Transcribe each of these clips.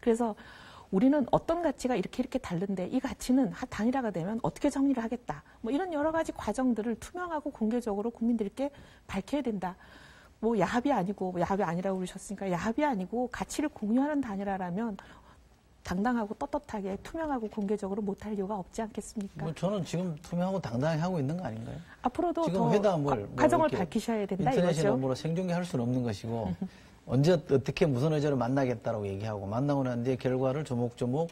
그래서 우리는 어떤 가치가 이렇게 이렇게 다른데 이 가치는 하- 단일화가 되면 어떻게 정리를 하겠다. 뭐 이런 여러 가지 과정들을 투명하고 공개적으로 국민들께 밝혀야 된다. 뭐 야합이 아니고 뭐 야합이 아니라고 그러셨으니까 야합이 아니고 가치를 공유하는 단일화라면 당당하고 떳떳하게 투명하고 공개적으로 못할 이유가 없지 않겠습니까? 뭐 저는 지금 투명하고 당당하게 하고 있는 거 아닌가요? 앞으로도 지금 더 회담을 과- 뭐 과정을 밝히셔야 된다 인터넷이나 이거죠. 뭐로 생중계 할 수는 없는 것이고 언제 어떻게 무슨 의제로 만나겠다라고 얘기하고 만나고 난 뒤에 결과를 조목조목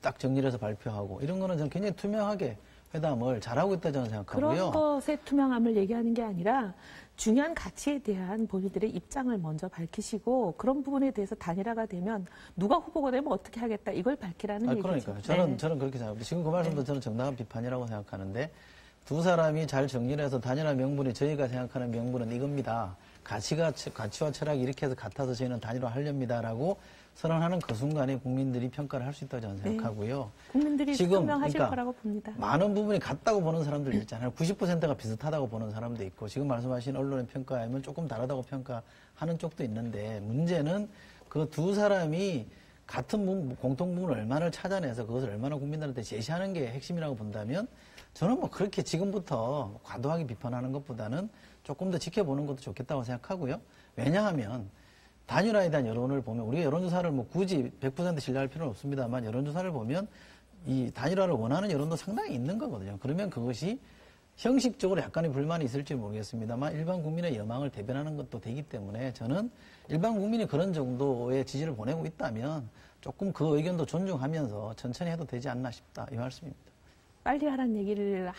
딱 정리를 해서 발표하고 이런 거는 저는 굉장히 투명하게 회담을 잘하고 있다 저는 생각하고요. 그런 것의 투명함을 얘기하는 게 아니라 중요한 가치에 대한 본인들의 입장을 먼저 밝히시고 그런 부분에 대해서 단일화가 되면 누가 후보가 되면 어떻게 하겠다 이걸 밝히라는 아, 얘기죠. 그러니까요. 저는 네. 저는 그렇게 생각합니다. 지금 그 말씀도 저는 정당한 비판이라고 생각하는데 두 사람이 잘 정리를 해서 단일화 명분이 저희가 생각하는 명분은 이겁니다. 가치가 가치와 철학이 이렇게 해서 같아서 저희는 단일화 하렵니다라고 선언하는 그 순간에 국민들이 평가를 할 수 있다고 저는 네. 생각하고요. 국민들이 지금, 투명하실 그러니까 거라고 봅니다. 많은 부분이 같다고 보는 사람들 있잖아요. 90%가 비슷하다고 보는 사람도 있고 지금 말씀하신 언론의 평가하면 조금 다르다고 평가하는 쪽도 있는데 문제는 그 두 사람이 같은 부분, 공통 부분을 얼마나 찾아내서 그것을 얼마나 국민들한테 제시하는 게 핵심이라고 본다면 저는 뭐 그렇게 지금부터 과도하게 비판하는 것보다는 조금 더 지켜보는 것도 좋겠다고 생각하고요. 왜냐하면 단일화에 대한 여론을 보면 우리가 여론조사를 뭐 굳이 100% 신뢰할 필요는 없습니다만 여론조사를 보면 이 단일화를 원하는 여론도 상당히 있는 거거든요. 그러면 그것이 형식적으로 약간의 불만이 있을지 모르겠습니다만 일반 국민의 여망을 대변하는 것도 되기 때문에 저는 일반 국민이 그런 정도의 지지를 보내고 있다면 조금 그 의견도 존중하면서 천천히 해도 되지 않나 싶다 이 말씀입니다. 빨리 하라는 얘기를.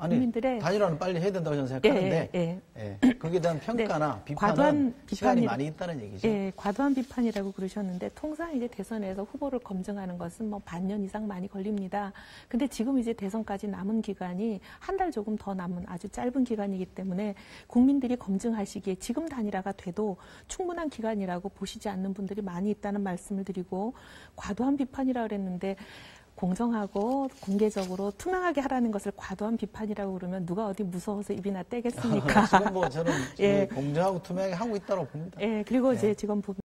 아니 국민들의 단일화는 빨리 해야 된다고 저는 생각하는데 예, 예, 거기에 대한 평가나 네, 비판은 과도한 시간이 비판이- 많이 있다는 얘기죠. 예, 과도한 비판이라고 그러셨는데 통상 이제 대선에서 후보를 검증하는 것은 뭐 반년 이상 많이 걸립니다. 근데 지금 이제 대선까지 남은 기간이 한 달 조금 더 남은 아주 짧은 기간이기 때문에 국민들이 검증하시기에 지금 단일화가 돼도 충분한 기간이라고 보시지 않는 분들이 많이 있다는 말씀을 드리고 과도한 비판이라고 그랬는데 공정하고 공개적으로 투명하게 하라는 것을 과도한 비판이라고 그러면 누가 어디 무서워서 입이나 떼겠습니까? 지금 뭐 저는 예. 공정하고 투명하게 하고 있다고 봅니다. 예, 그리고 네. 이제 지금 보면